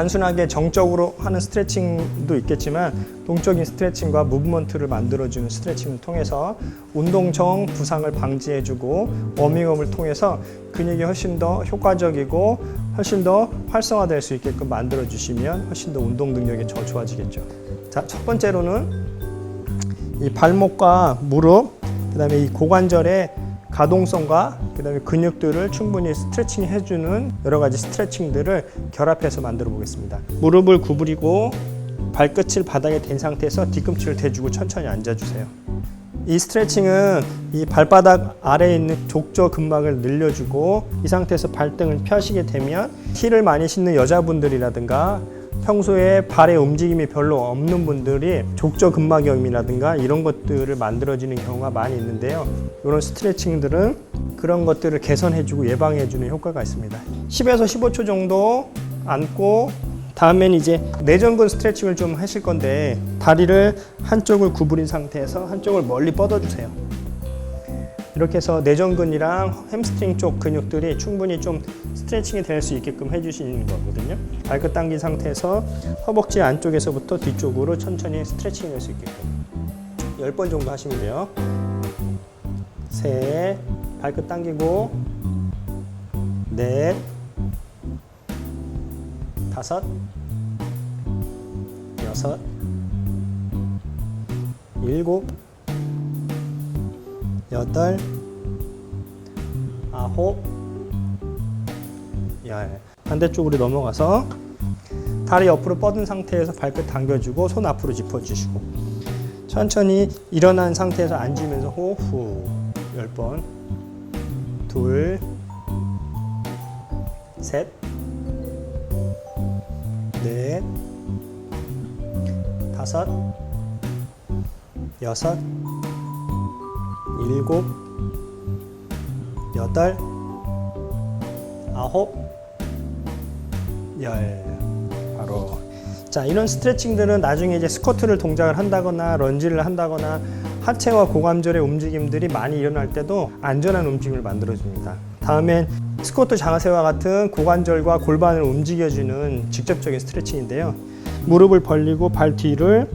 단순하게 정적으로 하는 스트레칭도 있겠지만 동적인 스트레칭과 무브먼트를 만들어주는 스트레칭을 통해서 운동정 부상을 방지해주고 워밍업을 통해서 근육이 훨씬 더 효과적이고 훨씬 더 활성화될 수 있게끔 만들어주시면 훨씬 더 운동 능력이 더 좋아지겠죠. 자, 첫 번째로는 이 발목과 무릎, 그 다음에 이 고관절의 가동성과 그다음에 근육들을 충분히 스트레칭 해주는 여러 가지 스트레칭들을 결합해서 만들어 보겠습니다. 무릎을 구부리고 발끝을 바닥에 댄 상태에서 뒤꿈치를 대주고 천천히 앉아주세요. 이 스트레칭은 이 발바닥 아래에 있는 족저 근막을 늘려주고 이 상태에서 발등을 펴시게 되면 힐을 많이 신는 여자분들이라든가 평소에 발의 움직임이 별로 없는 분들이 족저 근막염이라든가 이런 것들을 만들어지는 경우가 많이 있는데요. 이런 스트레칭들은 그런 것들을 개선해주고 예방해주는 효과가 있습니다. 10에서 15초 정도 앉고 다음엔 이제 내전근 스트레칭을 좀 하실 건데 다리를 한쪽을 구부린 상태에서 한쪽을 멀리 뻗어주세요. 이렇게 해서 내전근이랑 햄스트링 쪽 근육들이 충분히 좀 스트레칭이 될 수 있게끔 해주시는 거거든요. 발끝 당긴 상태에서 허벅지 안쪽에서부터 뒤쪽으로 천천히 스트레칭 될수 있게끔 10번 정도 하시면 돼요. 셋, 발끝 당기고 넷, 다섯, 여섯, 일곱, 여덟, 아홉, 열. 반대쪽으로 넘어가서 다리 옆으로 뻗은 상태에서 발끝 당겨주고 손 앞으로 짚어주시고 천천히 일어난 상태에서 앉으면서 호흡 열 번, 둘, 셋, 넷, 다섯, 여섯, 일곱, 여덟, 아홉, 열. 바로. 자, 이런 스트레칭들은 나중에 이제 스쿼트를 동작을 한다거나 런지를 한다거나 하체와 고관절의 움직임들이 많이 일어날 때도 안전한 움직임을 만들어줍니다. 다음엔 스쿼트 자세와 같은 고관절과 골반을 움직여주는 직접적인 스트레칭인데요. 무릎을 벌리고 발 뒤를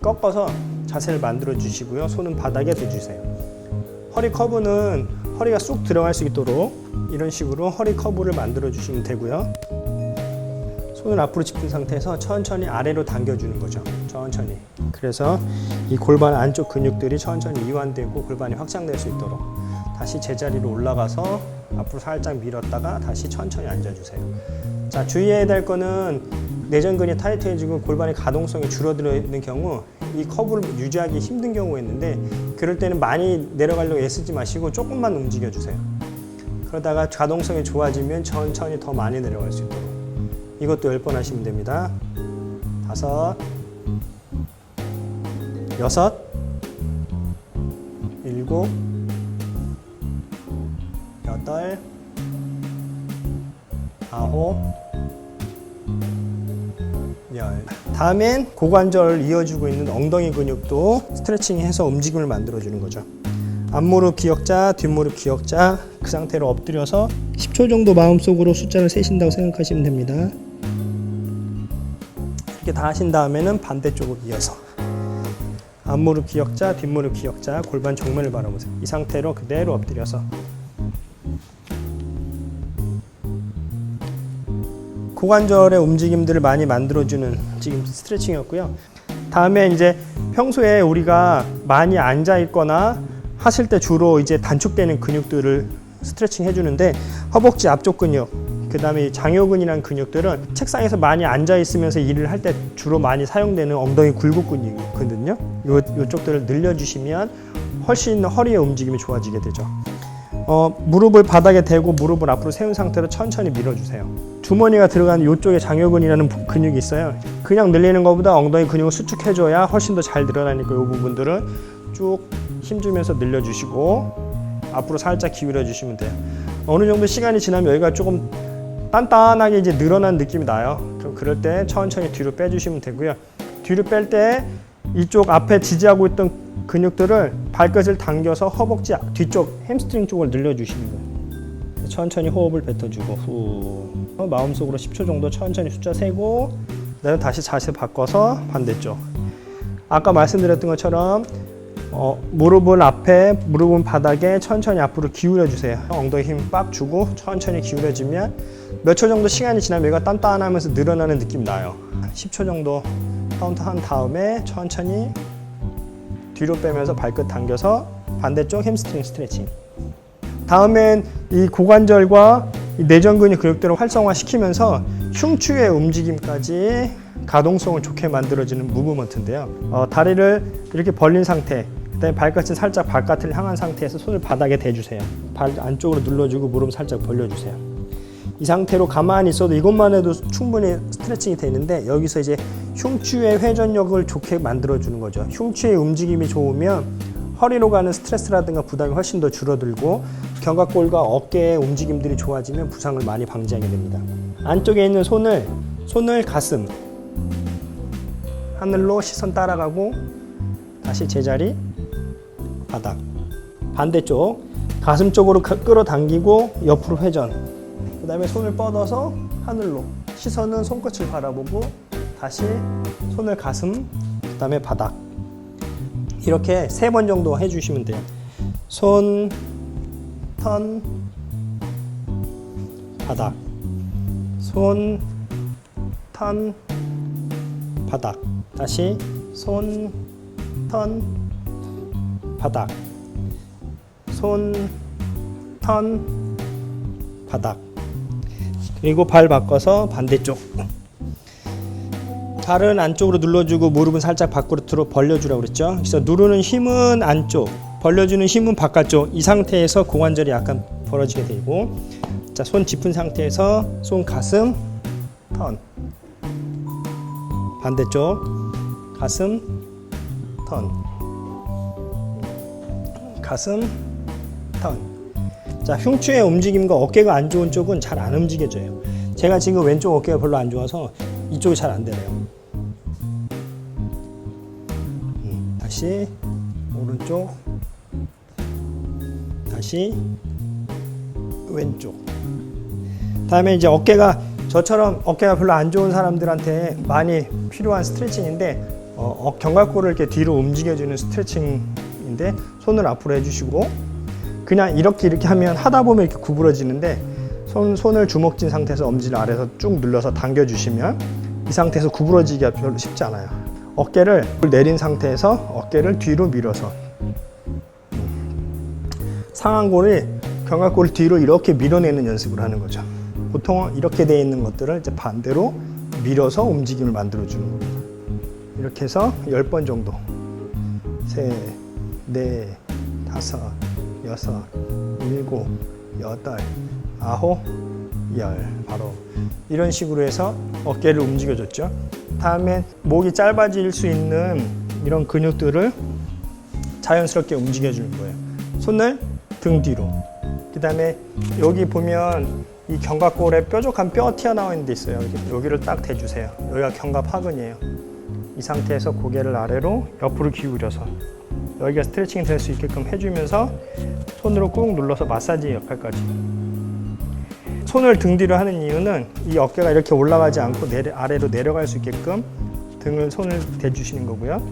꺾어서 자세를 만들어 주시고요. 손은 바닥에 대주세요. 허리 커브는 허리가 쑥 들어갈 수 있도록 이런 식으로 허리 커브를 만들어 주시면 되고요. 손을 앞으로 짚은 상태에서 천천히 아래로 당겨주는 거죠. 천천히. 그래서 이 골반 안쪽 근육들이 천천히 이완되고 골반이 확장될 수 있도록 다시 제자리로 올라가서 앞으로 살짝 밀었다가 다시 천천히 앉아주세요. 자, 주의해야 될 거는 내전근이 타이트해지고 골반의 가동성이 줄어드는 경우 이 커브를 유지하기 힘든 경우가 있는데 그럴 때는 많이 내려가려고 애쓰지 마시고 조금만 움직여 주세요. 그러다가 가동성이 좋아지면 천천히 더 많이 내려갈 수 있도록 이것도 10번 하시면 됩니다. 다섯, 여섯, 일곱, 여덟, 아홉, 열. 다음엔 고관절 이어주고 있는 엉덩이 근육도 스트레칭해서 움직임을 만들어주는 거죠. 앞무릎 기역자, 뒷무릎 기역자 그 상태로 엎드려서 10초 정도 마음속으로 숫자를 세신다고 생각하시면 됩니다. 이렇게 다 하신 다음에는 반대쪽으로 이어서 앞무릎 기역자, 뒷무릎 기역자, 골반 정면을 바라보세요. 이 상태로 그대로 엎드려서 고관절의 움직임들을 많이 만들어주는 지금 스트레칭이었고요. 다음에 이제 평소에 우리가 많이 앉아 있거나 하실 때 주로 이제 단축되는 근육들을 스트레칭 해주는데 허벅지 앞쪽 근육, 그 다음에 장요근이라는 근육들은 책상에서 많이 앉아 있으면서 일을 할 때 주로 많이 사용되는 엉덩이 굴곡 근육이거든요. 요, 요쪽들을 늘려주시면 훨씬 허리의 움직임이 좋아지게 되죠. 어, 무릎을 바닥에 대고 무릎을 앞으로 세운 상태로 천천히 밀어주세요. 주머니가 들어간 이쪽에 장요근이라는 부- 근육이 있어요. 그냥 늘리는 것보다 엉덩이 근육을 수축해줘야 훨씬 더 잘 늘어나니까 이 부분들은 쭉 힘주면서 늘려주시고 앞으로 살짝 기울여 주시면 돼요. 어느 정도 시간이 지나면 여기가 조금 단단하게 이제 늘어난 느낌이 나요. 그럼 그럴 때 천천히 뒤로 빼주시면 되고요. 뒤로 뺄 때 이쪽 앞에 지지하고 있던 근육들을 발끝을 당겨서 허벅지 뒤쪽 햄스트링 쪽을 늘려주시는 거예요. 천천히 호흡을 뱉어주고 후. 어, 마음속으로 10초 정도 천천히 숫자 세고 그다음에 다시 자세 바꿔서 반대쪽. 아까 말씀드렸던 것처럼 어, 무릎은 앞에 무릎은 바닥에 천천히 앞으로 기울여 주세요. 엉덩이 힘 빡 주고 천천히 기울여지면 몇 초 정도 시간이 지나면 얘가 단단하면서 늘어나는 느낌 나요. 10초 정도 카운트 한 다음에 천천히 뒤로 빼면서 발끝 당겨서 반대쪽 햄스트링 스트레칭 다음엔 이 고관절과 이 내전 근육 근육들을 활성화시키면서 흉추의 움직임까지 가동성을 좋게 만들어주는 무브먼트인데요. 어, 다리를 이렇게 벌린 상태, 그다음에 발끝은 살짝 바깥을 향한 상태에서 손을 바닥에 대주세요. 발 안쪽으로 눌러주고 무릎 살짝 벌려주세요. 이 상태로 가만히 있어도 이것만 해도 충분히 스트레칭이 되는데 여기서 이제 흉추의 회전력을 좋게 만들어 주는 거죠. 흉추의 움직임이 좋으면 허리로 가는 스트레스라든가 부담이 훨씬 더 줄어들고 견갑골과 어깨의 움직임들이 좋아지면 부상을 많이 방지하게 됩니다. 안쪽에 있는 손을 손을 가슴 하늘로 시선 따라가고 다시 제자리 바닥 반대쪽 가슴 쪽으로 가- 끌어당기고 옆으로 회전 그 다음에 손을 뻗어서 하늘로 시선은 손끝을 바라보고 다시 손을 가슴 그 다음에 바닥 이렇게 세 번 정도 해주시면 돼요. 손, 턴, 바닥. 손, 턴, 바닥. 다시 손, 턴, 바닥. 손, 턴, 바닥. 그리고 발 바꿔서 반대쪽. 발은 안쪽으로 눌러주고 무릎은 살짝 밖으로 벌려주라고 그랬죠. 그래서 누르는 힘은 안쪽, 벌려주는 힘은 바깥쪽. 이 상태에서 고관절이 약간 벌어지게 되고, 자 손 짚은 상태에서 손 가슴 턴, 반대쪽 가슴 턴, 가슴 턴. 자 흉추의 움직임과 어깨가 안 좋은 쪽은 잘 안 움직여져요. 제가 지금 왼쪽 어깨가 별로 안 좋아서 이쪽이 잘 안 되네요. 음, 다시 오른쪽, 다시 왼쪽. 다음에 이제 어깨가 저처럼 어깨가 별로 안 좋은 사람들한테 많이 필요한 스트레칭인데 어, 어, 견갑골을 이렇게 뒤로 움직여주는 스트레칭인데 손을 앞으로 해주시고 그냥 이렇게 이렇게 하면 하다 보면 이렇게 구부러지는데 손, 손을 주먹 쥔 상태에서 엄지를 아래에서 쭉 눌러서 당겨주시면 이 상태에서 구부러지기가 별로 쉽지 않아요. 어깨를 내린 상태에서 어깨를 뒤로 밀어서 상완골이 견갑골을 뒤로 이렇게 밀어내는 연습을 하는 거죠. 보통 이렇게 돼 있는 것들을 이제 반대로 밀어서 움직임을 만들어 주는 겁니다. 이렇게 해서 10번 정도. 셋, 넷, 다섯, 여섯, 일곱, 여덟, 아홉, 열. 바로 이런 식으로 해서 어깨를 움직여 줬죠. 다음에 목이 짧아질 수 있는 이런 근육들을 자연스럽게 움직여 주는 거예요. 손을 등 뒤로. 그 다음에 여기 보면 이 견갑골에 뾰족한 뼈 튀어나와 있는 데 있어요. 여기, 여기를 딱 대주세요. 여기가 견갑 하근이에요. 이 상태에서 고개를 아래로 옆으로 기울여서 여기가 스트레칭이 될 수 있게끔 해주면서 손으로 꾹 눌러서 마사지 역할까지. 손을 등 뒤로 하는 이유는 이 어깨가 이렇게 올라가지 않고 내려, 아래로 내려갈 수 있게끔 등을 손을 대주시는 거고요.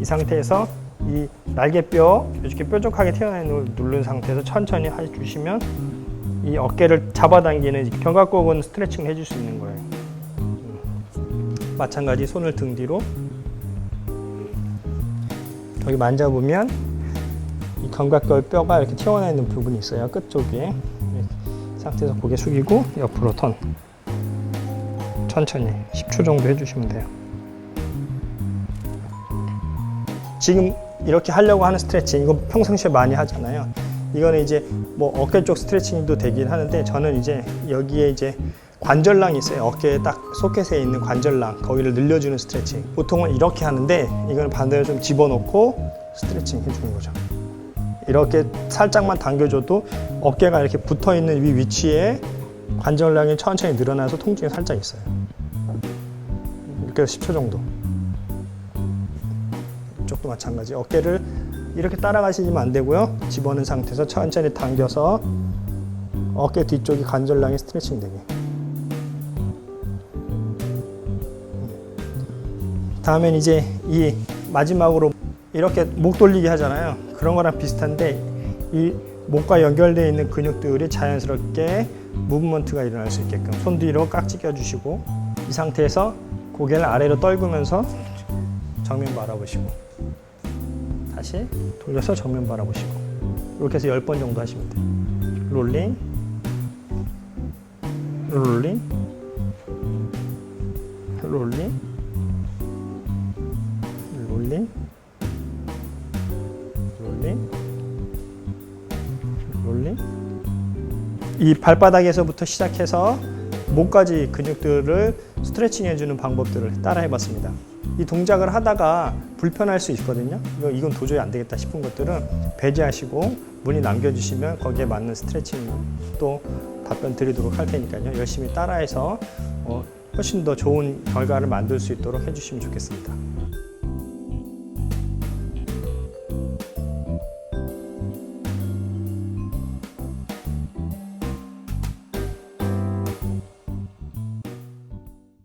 이 상태에서 이 날개뼈 이렇게 뾰족하게 걸 누른 상태에서 천천히 해주시면 이 어깨를 잡아당기는 견갑골은 스트레칭을 해줄 수 있는 거예요. 음. 마찬가지 손을 등 뒤로 여기 만져보면 이 견갑골 뼈가 이렇게 튀어나와 있는 부분이 있어요. 끝 쪽에 이 상태에서 고개 숙이고 옆으로 턴 천천히 10초 정도 해주시면 돼요. 지금 이렇게 하려고 하는 스트레칭 이거 평상시에 많이 하잖아요. 이거는 이제 뭐 어깨 쪽 스트레칭도 되긴 하는데 저는 이제 여기에 이제 관절랑이 있어요. 어깨에 딱 소켓에 있는 관절랑 거기를 늘려주는 스트레칭. 보통은 이렇게 하는데 이건 반대로 좀 집어넣고 스트레칭 해주는 거죠. 이렇게 살짝만 당겨줘도 어깨가 이렇게 붙어 있는 위 위치에 관절량이 천천히 늘어나서 통증이 살짝 있어요. 이렇게 해서 10초 정도. 이쪽도 마찬가지. 어깨를 이렇게 따라가시면 안 되고요. 집어넣은 상태에서 천천히 당겨서 어깨 뒤쪽이 관절량이 스트레칭 되게. 다음엔 이제 이 마지막으로 이렇게 목 돌리기 하잖아요. 그런 거랑 비슷한데 이 목과 연결되어 있는 근육들이 자연스럽게 무브먼트가 일어날 수 있게끔 손 뒤로 깍지 껴주시고 이 상태에서 고개를 아래로 떨구면서 정면 바라보시고 다시 돌려서 정면 바라보시고 이렇게 해서 10번 정도 하시면 돼요. 롤링 롤링 롤링 롤링 롤링 롤링 이 발바닥에서부터 시작해서 목까지 근육들을 스트레칭 해주는 방법들을 따라 해봤습니다. 이 동작을 하다가 불편할 수 있거든요. 이건 도저히 안 되겠다 싶은 것들은 배제하시고 문의 남겨주시면 거기에 맞는 스트레칭 또 답변 드리도록 할 테니까요. 열심히 따라해서 어, 훨씬 더 좋은 결과를 만들 수 있도록 해주시면 좋겠습니다.